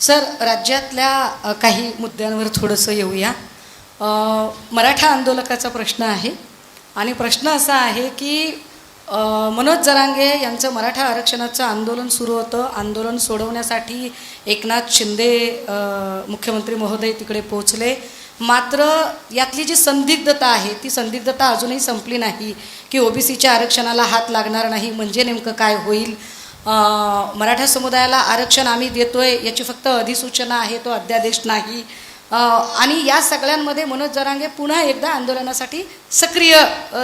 Sir राज्यातल्या काही मुद्द्यांवर थोडंसं येऊया. मराठा आंदोलकाचा प्रश्न आहे. आणि प्रश्न असा आहे की मनोज जरांगे यांचं मराठा आरक्षणाचं आंदोलन सुरू होतं. आंदोलन सोडवण्यासाठी एकनाथ शिंदे मुख्यमंत्री महोदय तिकडे पोहोचले. मात्र यातली जी संदिग्धता आहे ती संदिग्धता अजूनही संपली नाही की ओबीसीच्या आरक्षणाला हात लागणार नाही. म्हणजे नेमकं काय होईल? मराठा समुदायाला आरक्षण आम्ही देतोय याची फक्त अधिसूचना आहे तो अध्यादेश नाही. आणि या सगळ्यांमध्ये मनोज जरांगे पुन्हा एकदा आंदोलनासाठी सक्रिय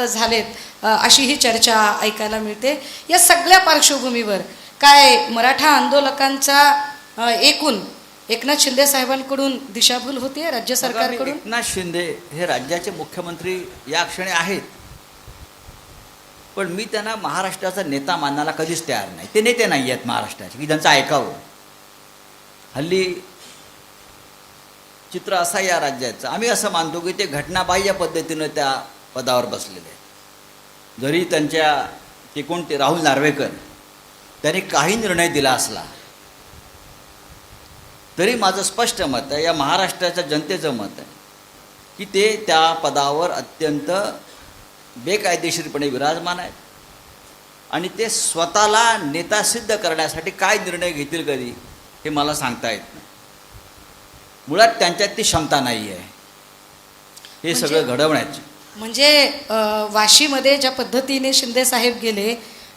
झालेत अशी ही चर्चा ऐकायला मिळते. या सगळ्या पार्श्वभूमीवर काय मराठा आंदोलकांचा एकूण एकनाथ शिंदे साहेबांकडून दिशाभूल होते राज्य सरकारकडून? एकनाथ शिंदे हे राज्याचे मुख्यमंत्री या क्षणी आहेत. पण मी त्यांना महाराष्ट्राचा नेता मानायला कधीच तयार नाही. ते नेते नाही आहेत महाराष्ट्राचे. की त्यांचं ऐकावं. हल्ली चित्र असा या राज्याचं. आम्ही असं मानतो की ते घटनाबाह्य पद्धतीनं त्या पदावर बसलेले आहेत. जरी त्यांच्या ते कोणते राहुल नार्वेकर त्यांनी काही निर्णय दिला असला तरी माझं स्पष्ट मत आहे या महाराष्ट्राच्या जनतेचं मत आहे की ते त्या पदावर अत्यंत बेकायदेशीरपणे विराजमान आहेत. आणि ते स्वतःला नेता सिद्ध करण्यासाठी काय निर्णय घेतील कधी हे मला सांगता येत नाही. मुळात त्यांच्यात ती क्षमता नाही आहे. हे म्हणजे- सगळं घडवण्याची. म्हणजे वाशीमध्ये ज्या पद्धतीने शिंदे साहेब गेले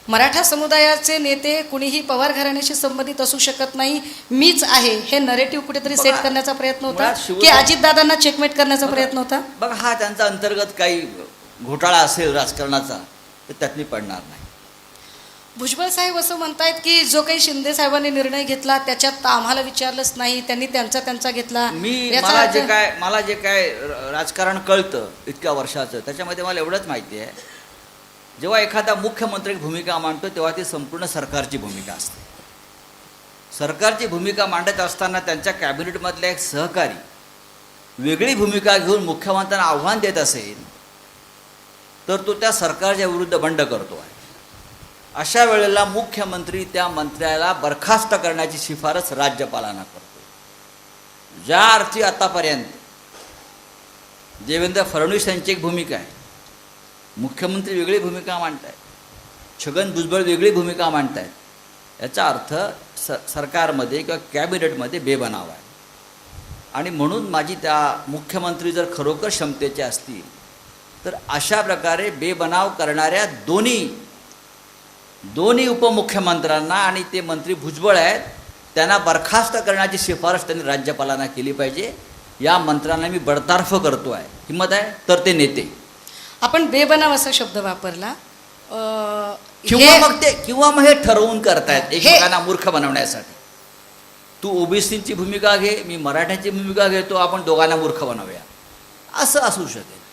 मराठा समुदायाचे नेते कुणीही पवार घराण्याशी संबंधित असू शकत नाही मीच आहे हे नरेटिव्ह कुठेतरी सेट करण्याचा प्रयत्न होता की अजितदादांना चेकमेट करण्याचा प्रयत्न होता? बघा हा त्यांचा अंतर्गत काही घोटाळा असेल राजकारणाचा तर त्यातनी पडणार नाही. भुजबळ साहेब असं म्हणतायत की जो काही शिंदे साहेबांनी निर्णय घेतला त्याच्यात आम्हाला विचारलंच नाही त्यांनी त्यांचा त्यांचा घेतला. मी मला जे काय मला जे काय राजकारण कळतं इतक्या वर्षाचं त्याच्यामध्ये मला एवढंच माहिती आहे. जेव्हा एखादा मुख्यमंत्री भूमिका मांडतो तेव्हा ती संपूर्ण सरकारची भूमिका असते. सरकारची भूमिका मांडत असताना त्यांच्या कॅबिनेटमधले एक सहकारी वेगळी भूमिका घेऊन मुख्यमंत्र्यांना आव्हान देत असेल तर तो त्या सरकारच्या विरुद्ध बंड करतो आहे. अशा वेळेला मुख्यमंत्री त्या मंत्र्याला बरखास्त करण्याची शिफारस राज्यपालांना करतो ज्या अर्थी आतापर्यंत देवेंद्र फडणवीस यांची एक भूमिका आहे. मुख्यमंत्री वेगळी भूमिका मांडत आहेत छगन भुजबळ वेगळी भूमिका मांडत आहेत याचा अर्थ स सरकारमध्ये किंवा कॅबिनेटमध्ये बेबनाव आहे. आणि म्हणून माझी त्या मुख्यमंत्री जर खरोखर क्षमतेचे असतील तर अशा प्रकारे बेबनाव करणाऱ्या दोन्ही दोन्ही उपमुख्यमंत्र्यांना आणि ते मंत्री भुजबळ आहेत त्यांना बरखास्त करण्याची शिफारस त्यांनी राज्यपालांना केली पाहिजे. या मंत्र्यांना मी बडतार्फ करतो आहे. किंमत आहे? तर ते नेते. आपण बेबनाव असा शब्द वापरला. किंवा मग ते किंवा मग हे ठरवून करतायत एकमेकांना मूर्ख बनवण्यासाठी. तू ओबीसीची भूमिका घे मी मराठ्याची भूमिका घेतो आपण दोघांना मूर्ख बनवूया. असं असू शकेल.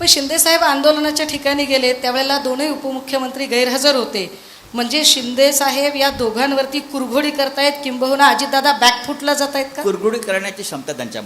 पण शिंदे साहेब आंदोलनाच्या ठिकाणी गेले त्यावेळेला दोन्ही उपमुख्यमंत्री गैरहजर होते. म्हणजे शिंदे साहेब या दोघांवरती कुरघोडी करतायत किंबहुना अजितदादा बॅकफुटला जात आहेत का? कुरघुडी करण्याची क्षमता त्यांच्यामध्ये